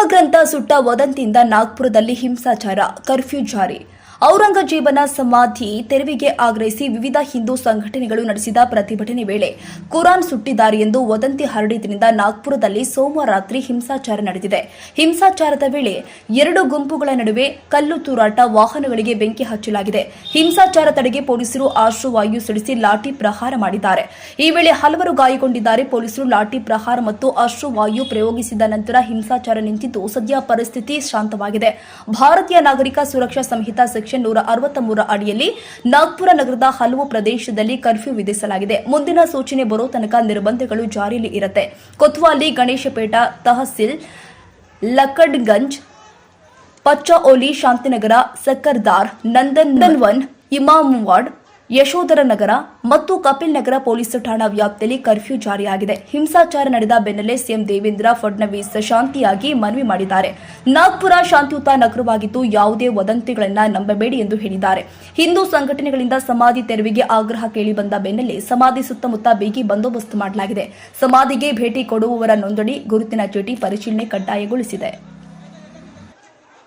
ಧರ್ಮಗ್ರಂಥ ಸುಟ್ಟ ವದಂತಿಯಿಂದ ನಾಗ್ಪುರದಲ್ಲಿ ಹಿಂಸಾಚಾರ ಕರ್ಫ್ಯೂ ಜಾರಿ ಔರಂಗಜೇಬನ ಸಮಾಧಿ ತೆರವಿಗೆ ಆಗ್ರಹಿಸಿ ವಿವಿಧ ಹಿಂದೂ ಸಂಘಟನೆಗಳು ನಡೆಸಿದ ಪ್ರತಿಭಟನೆ ವೇಳೆ ಕುರಾನ್ ಸುಟ್ಟಿದ್ದಾರೆ ಎಂದು ವದಂತಿ ಹರಡಿದ್ರಿಂದ ನಾಗ್ಪುರದಲ್ಲಿ ಸೋಮವಾರ ರಾತ್ರಿ ಹಿಂಸಾಚಾರ ನಡೆದಿದೆ. ಹಿಂಸಾಚಾರದ ವೇಳೆ ಎರಡು ಗುಂಪುಗಳ ನಡುವೆ ಕಲ್ಲು ತೂರಾಟ ವಾಹನಗಳಿಗೆ ಬೆಂಕಿ ಹಚ್ಚಲಾಗಿದೆ. ಹಿಂಸಾಚಾರ ತಡೆಗೆ ಪೊಲೀಸರು ಆಶ್ರುವಾಯು ಸಿಡಿಸಿ ಲಾಠಿ ಪ್ರಹಾರ ಮಾಡಿದ್ದಾರೆ. ಈ ವೇಳೆ ಹಲವರು ಗಾಯಗೊಂಡಿದ್ದಾರೆ. ಪೊಲೀಸರು ಲಾಠಿ ಪ್ರಹಾರ ಮತ್ತು ಅಶ್ರುವಾಯು ಪ್ರಯೋಗಿಸಿದ ನಂತರ ಹಿಂಸಾಚಾರ ನಿಂತಿದ್ದು ಸದ್ಯ ಪರಿಸ್ಥಿತಿ ಶಾಂತವಾಗಿದೆ. ಭಾರತೀಯ ನಾಗರಿಕ ಸುರಕ್ಷಾ ಸಂಹಿತಾ ಸೆಕ್ಷನ್ ನೂರ ಅರವತ್ತ ಮೂರ ಅಡಿಯಲ್ಲಿ ನಾಗ್ಪುರ ನಗರದ ಹಲವು ಪ್ರದೇಶದಲ್ಲಿ ಕರ್ಫ್ಯೂ ವಿಧಿಸಲಾಗಿದೆ. ಮುಂದಿನ ಸೂಚನೆ ಬರೋ ತನಕ ನಿರ್ಬಂಧಗಳು ಜಾರಿಯಲ್ಲಿ ಇರುತ್ತೆ. ಕೊತ್ವಾಲಿ, ಗಣೇಶಪೇಟ, ತಹಸೀಲ್ ಲಕಡ್ಗಂಜ್ ಪಚ್ಚಓಲಿ ಶಾಂತಿನಗರ ಸಕ್ಕರ್ದಾರ್ ನಂದನ್ವನ್ ಇಮಾಮ್ವಾಡ್ ಯಶೋಧರ ನಗರ ಮತ್ತು ಕಪಿಲ್ ನಗರ ಪೊಲೀಸ್ ಠಾಣಾ ವ್ಯಾಪ್ತಿಯಲ್ಲಿ ಕರ್ಫ್ಯೂ ಜಾರಿಯಾಗಿದೆ. ಹಿಂಸಾಚಾರ ನಡೆದ ಬೆನ್ನಲ್ಲೇ ಸಿಎಂ ದೇವೇಂದ್ರ ಫಡ್ನವೀಸ್ ಶಾಂತಿಯಾಗಿ ಮನವಿ ಮಾಡಿದ್ದಾರೆ. ನಾಗ್ಪುರ ಶಾಂತಿಯುತ ನಗರವಾಗಿದ್ದು ಯಾವುದೇ ವದಂತಿಗಳನ್ನ ನಂಬಬೇಡಿ ಎಂದು ಹೇಳಿದ್ದಾರೆ. ಹಿಂದೂ ಸಂಘಟನೆಗಳಿಂದ ಸಮಾಧಿ ತೆರವಿಗೆ ಆಗ್ರಹ ಕೇಳಿ ಬಂದ ಬೆನ್ನಲ್ಲೇ ಸಮಾಧಿ ಸುತ್ತಮುತ್ತ ಬಿಗಿ ಬಂದೋಬಸ್ತ್ ಮಾಡಲಾಗಿದೆ. ಸಮಾಧಿಗೆ ಭೇಟಿ ಕೊಡುವವರ ನೋಂದಣಿ ಗುರುತಿನ ಚೀಟಿ ಪರಿಶೀಲನೆ ಕಡ್ಡಾಯಗೊಳಿಸಿದೆ.